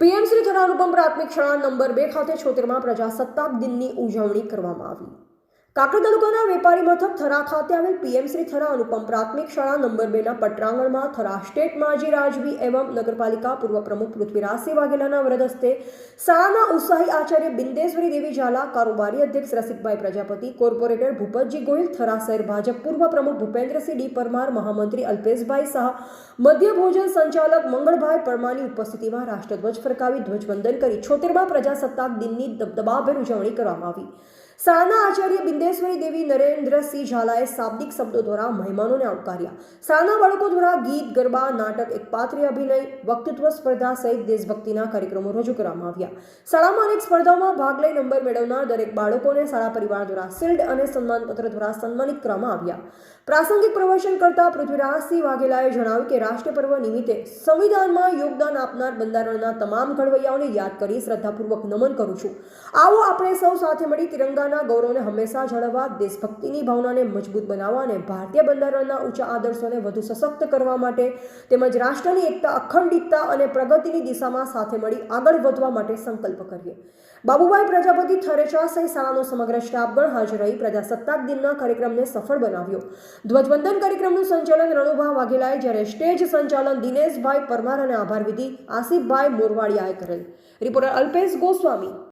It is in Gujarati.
પીએમ શ્રી થરા અનુપમ પ્રાથમિક શાળા નંબર બે ખાતે છોતેરમાં પ્રજાસત્તાક દિનની ઉજવણી કરવામાં આવી. કાંકરેજ તાલુકાના વેપારી મથક થરા ખાતે આવેલ પીએમ શ્રી થરા અનુપમ પ્રાથમિક શાળા નંબર બેના પટરાંગણમાં થરા સ્ટેટ માજી રાજવી એવં નગરપાલિકા પૂર્વ પ્રમુખ પૃથ્વીરાજસિંહ વાઘેલાના વ્રત હસ્તે શાળાના ઉત્સાહી આચાર્ય બિંદેશ્વરી દેવી ઝાલા, કારોબારી અધ્યક્ષ રસિકભાઈ પ્રજાપતિ, કોર્પોરેટર ભૂપતજી ગોહિલ, થરા શહેર ભાજપ પૂર્વ પ્રમુખ ભૂપેન્દ્રસિંહ ડી પરમાર, મહામંત્રી અલ્પેશભાઈ શાહ, મધ્ય ભોજન સંચાલક મંગળભાઈ પરમારની ઉપસ્થિતિમાં રાષ્ટ્રધ્વજ ફરકાવી ધ્વજવંદન કરી છોતેરમાં પ્રજાસત્તાક દિનની દબદબાભેર ઉજવણી કરવામાં આવી. શાળાના આચાર્ય બિંદેશ્વરી દેવી નરેન્દ્રસિંહ ઝાલાએ શાબ્દિક શબ્દો દ્વારા મહેમાનોને આવકાર્યા. શાળાના બાળકો દ્વારા ગીત, ગરબા, નાટક એકપાત્રીય અભિનય, વક્તૃત્વ સ્પર્ધા સહિત દેશભક્તિના કાર્યક્રમો રજૂ કરવામાં આવ્યા. શાળામાં અનેક સ્પર્ધાઓમાં ભાગ લઈ નંબર મેળવનાર દરેક બાળકોને શાળા પરિવાર દ્વારા શિલ્ડ અને સન્માનપત્ર દ્વારા સન્માનિત કરવામાં આવ્યા. પ્રાસંગિક પ્રવચન કરતા પૃથ્વીરાજસિંહ વાઘેલાએ જણાવ્યું કે રાષ્ટ્ર પર્વ નિમિત્તે સંવિધાનમાં યોગદાન આપનાર બંધારણના તમામ ઘડવૈયાઓને યાદ કરી શ્રદ્ધાપૂર્વક નમન કરું છું. આવો આપણે સૌ સાથે મળી તિરંગાના ગૌરવને હંમેશા જાળવવા, દેશભક્તિની ભાવનાને મજબૂત બનાવવા અને ભારતીય બંધારણના ઊંચા આદર્શોને વધુ સશક્ત કરવા માટે તેમજ રાષ્ટ્રની એકતા, અખંડિતતા અને પ્રગતિની દિશામાં સાથે મળી આગળ વધવા માટે સંકલ્પ કરીએ. બાબુભાઈ પ્રજાપતિ થરેચા સહિત શાળાનો સમગ્ર સ્ટાફગણ હાજર રહી પ્રજાસત્તાક દિનના કાર્યક્રમને સફળ બનાવ્યો. ધ્વજવંદન કાર્યક્રમનું સંચાલન રણુભા વાઘેલાએ જ્યારે સ્ટેજ સંચાલન દિનેશભાઈ પરમાર અને આભાર વિધિ આસિફભાઈ મોરવાડિયાએ કરેલ. રિપોર્ટર અલ્પેશ ગોસ્વામી.